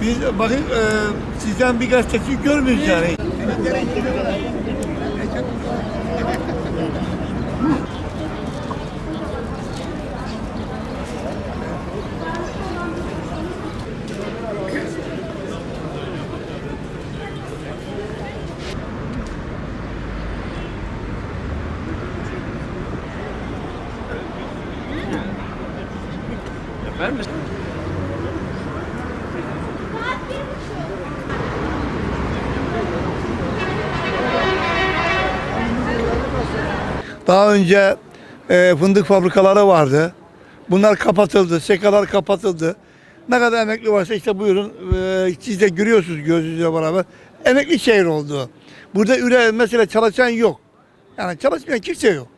Biz bakın e, sizden bir gazeteci görmüyoruz yani. Daha önce e, fındık fabrikaları vardı. Bunlar kapatıldı, sekalar kapatıldı. Ne kadar emekli varsa işte buyurun e, siz de görüyorsunuz gözünüzle beraber. Emekli şehir oldu. Burada üre mesela çalışan yok. Yani çalışmayan kimse yok.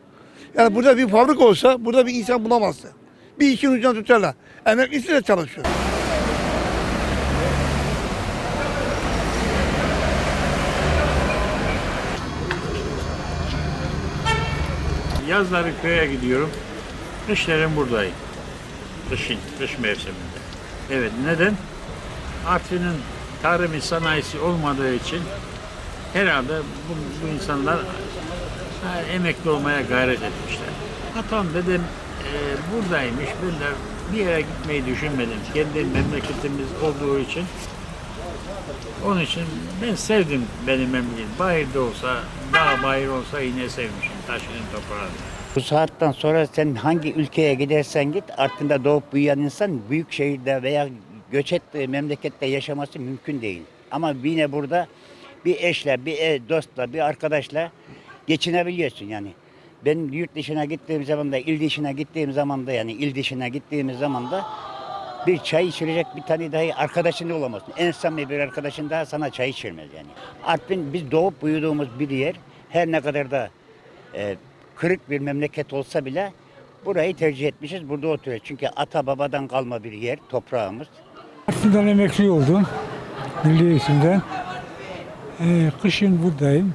Yani burada bir fabrika olsa burada bir insan bulamazsın. Bir işin ucundan tutarlar. Emeklisi de çalışıyor. Yazları köye gidiyorum. Kışların buradayım. Kışın, kış mevsiminde. Evet, neden? Artvin'in tarım sanayisi olmadığı için herhalde bu, bu insanlar emekli olmaya gayret etmişler. Atam dedim e, buradaymış. Ben de bir yere gitmeyi düşünmedim. Kendi memleketimiz olduğu için. Onun için ben sevdim benim memleketim. Bayırda olsa, dağ bayır olsa yine sevmişim taşının toprağını. Bu saatten sonra sen hangi ülkeye gidersen git Artvin'de doğup büyüyen insan büyük şehirde veya göç ettiği memlekette yaşaması mümkün değil. Ama yine burada bir eşle, bir ev, dostla, bir arkadaşla geçinebiliyorsun yani. Ben yurt dışına gittiğim zaman da, il dışına gittiğim zaman da yani il dışına gittiğimiz zaman da bir çay içirecek bir tane dahi arkadaşın olamazsın. En samimi bir arkadaşın daha sana çay içirmez yani. Artvin biz doğup büyüdüğümüz bir yer. Her ne kadar da e, kırık bir memleket olsa bile burayı tercih etmişiz. Burada oturuyoruz. Çünkü ata babadan kalma bir yer, toprağımız. Artvin'den emekli oldum. Milli eğitimden. Ee, kışın buradayım.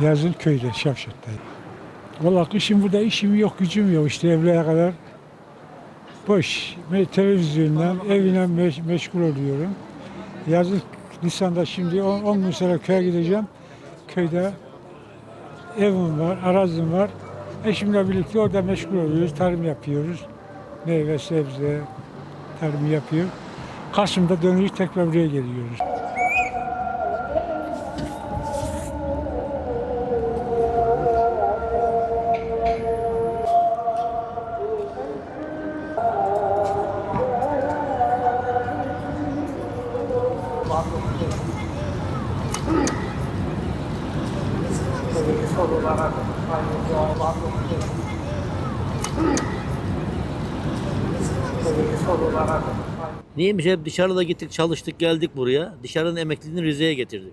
Yazın köyde, Şavşat'tayım. Valla kışın burada işim yok, gücüm yok. İşte evlere kadar boş. Televizyondan, evine meş- meşgul oluyorum. Yazın Nisan'da şimdi 10 gün sonra köye gideceğim. Köyde evim var, arazim var. Eşimle birlikte orada meşgul oluyoruz, tarım yapıyoruz. Meyve, sebze, tarım yapıyor. Kasım'da dönüş tekrar buraya geliyoruz. Neymiş hep dışarıda gittik çalıştık geldik buraya. Dışarının emekliliğini Rize'ye getirdik.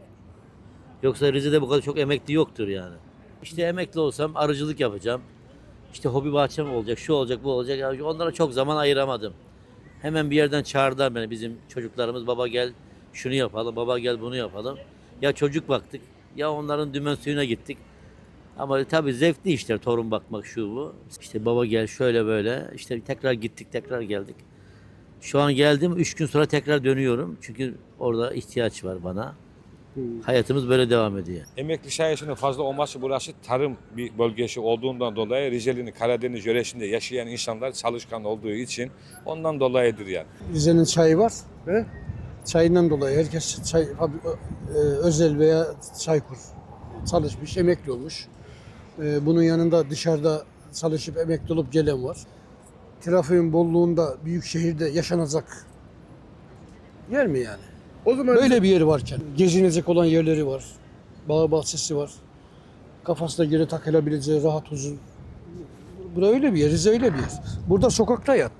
Yoksa Rize'de bu kadar çok emekli yoktur yani. İşte emekli olsam arıcılık yapacağım. İşte hobi bahçem olacak, şu olacak, bu olacak. Onlara çok zaman ayıramadım. Hemen bir yerden çağırdılar beni bizim çocuklarımız. Baba gel şunu yapalım, baba gel bunu yapalım. Ya çocuk baktık, ya onların dümen suyuna gittik. Ama tabii zevkli işler torun bakmak şu bu. İşte baba gel şöyle böyle. İşte tekrar gittik, tekrar geldik. Şu an geldim, üç gün sonra tekrar dönüyorum. Çünkü orada ihtiyaç var bana. Hayatımız böyle devam ediyor. Emekli sayısının fazla olması burası tarım bir bölgesi olduğundan dolayı Rizeli'nin Karadeniz yöresinde yaşayan insanlar çalışkan olduğu için ondan dolayıdır yani. Rize'nin çayı var ve çayından dolayı herkes çay e, özel veya çaykur çalışmış, emekli olmuş. E, Bunun yanında dışarıda çalışıp emekli olup gelen var. Trafiğin bolluğunda büyük şehirde yaşanacak yer mi yani? O zaman Böyle bir yeri varken gezinecek olan yerleri var. Bağ bahçesi var. Kafasına göre takılabileceği rahat uzun. Bura öyle bir yer, Rize öyle bir yer. Burada sokakta yat.